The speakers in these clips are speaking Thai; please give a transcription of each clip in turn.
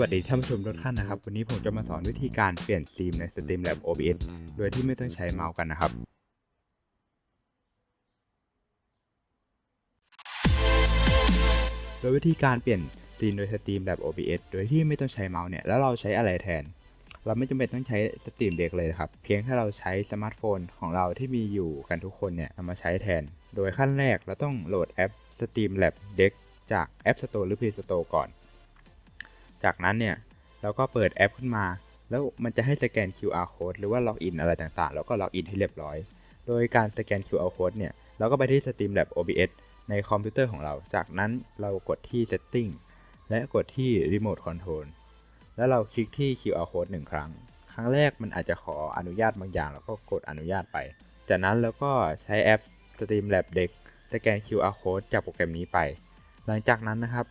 วัสดีท่านผู้ชมทุกท่านนะครับ วันนี้ผมจะมาสอนวิธีการเปลี่ยนซีมใน Streamlab OBS โดยที่ไม่ต้องใช้เมาส์กันนะครับ โดยวิธีการเปลี่ยนซีนโดย Streamlab OBS โดยที่ไม่ต้องใช้เมาส์เนี่ย แล้วเราใช้อะไรแทน เราไม่จำเป็นต้องใช้ Steam Deck เลยครับ เพียงแค่เราใช้สมาร์ทโฟนของเราที่มีอยู่กันทุกคนเนี่ยมาใช้แทน โดยขั้นแรกเราต้องโหลดแอป Streamlab Deck จาก App Store หรือ Play Store ก่อน จากนั้นเนี่ยเราก็เปิดแอปขึ้นมา แล้วมันจะให้สแกน QR code หรือว่าล็อกอินอะไรต่างๆ แล้วก็ล็อกอินให้เรียบร้อย โดยการสแกน QR code เนี่ยเราก็ไปที่ Streamlab OBS ในคอมพิวเตอร์ของเรา จากนั้นเรากดที่ Setting และกดที่ Remote Control แล้วเราคลิกที่ QR code หนึ่งครั้ง ครั้งแรกมันอาจจะขออนุญาตบางอย่าง แล้วก็กดอนุญาตไป จากนั้นเราก็ใช้แอป Streamlab Deck สแกน QR code จากโปรแกรมนี้ไป หลังจากนั้นนะครับ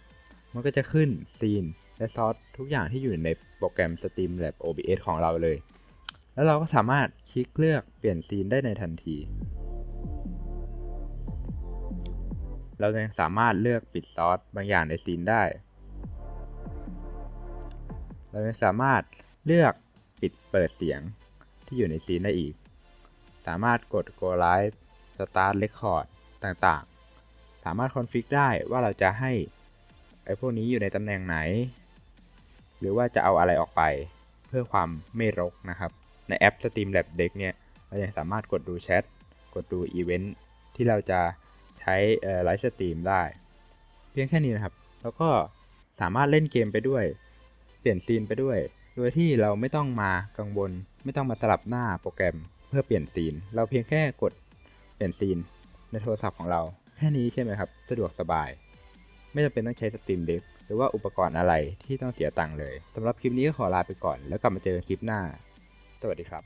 มันก็จะขึ้นซีน และซอสทุกอย่างที่อยู่ในโปรแกรม Steam Lab OBS ของเราเลย แล้วเราก็สามารถคลิกเลือกเปลี่ยนซีนได้ในทันที เรายังสามารถเลือกปิดซอสบางอย่างในซีนได้ เรายังสามารถเลือกปิดเปิดเสียงที่อยู่ในซีนได้อีก สามารถกด go live start record ต่างๆ สามารถคอนฟิกได้ว่าเราจะให้ไอ้พวกนี้อยู่ในตำแหน่งไหน หรือว่าจะเอาอะไรออกไปเพื่อความไม่รกนะครับ ในแอป Streamlab Deck เนี่ยเรายังสามารถกดดูแชทกดดูอีเวนต์ที่เราจะใช้ไลฟ์สตรีมได้ เพียงแค่นี้นะครับ แล้วก็สามารถเล่นเกมไปด้วย เปลี่ยนซีนไปด้วย โดยที่เราไม่ต้องมากังวล ไม่ต้องมาสลับหน้าโปรแกรมเพื่อเปลี่ยนซีน เราเพียงแค่กดเปลี่ยนซีนในโทรศัพท์ของเรา แค่นี้ใช่ไหมครับ สะดวกสบาย ไม่จำเป็นต้องใช้สตรีมเด็กหรือว่าอุปกรณ์อะไรที่ต้องเสียตังค์เลยสำหรับคลิปนี้ก็ขอลาไปก่อน แล้วกลับมาเจอกันคลิปหน้า สวัสดีครับ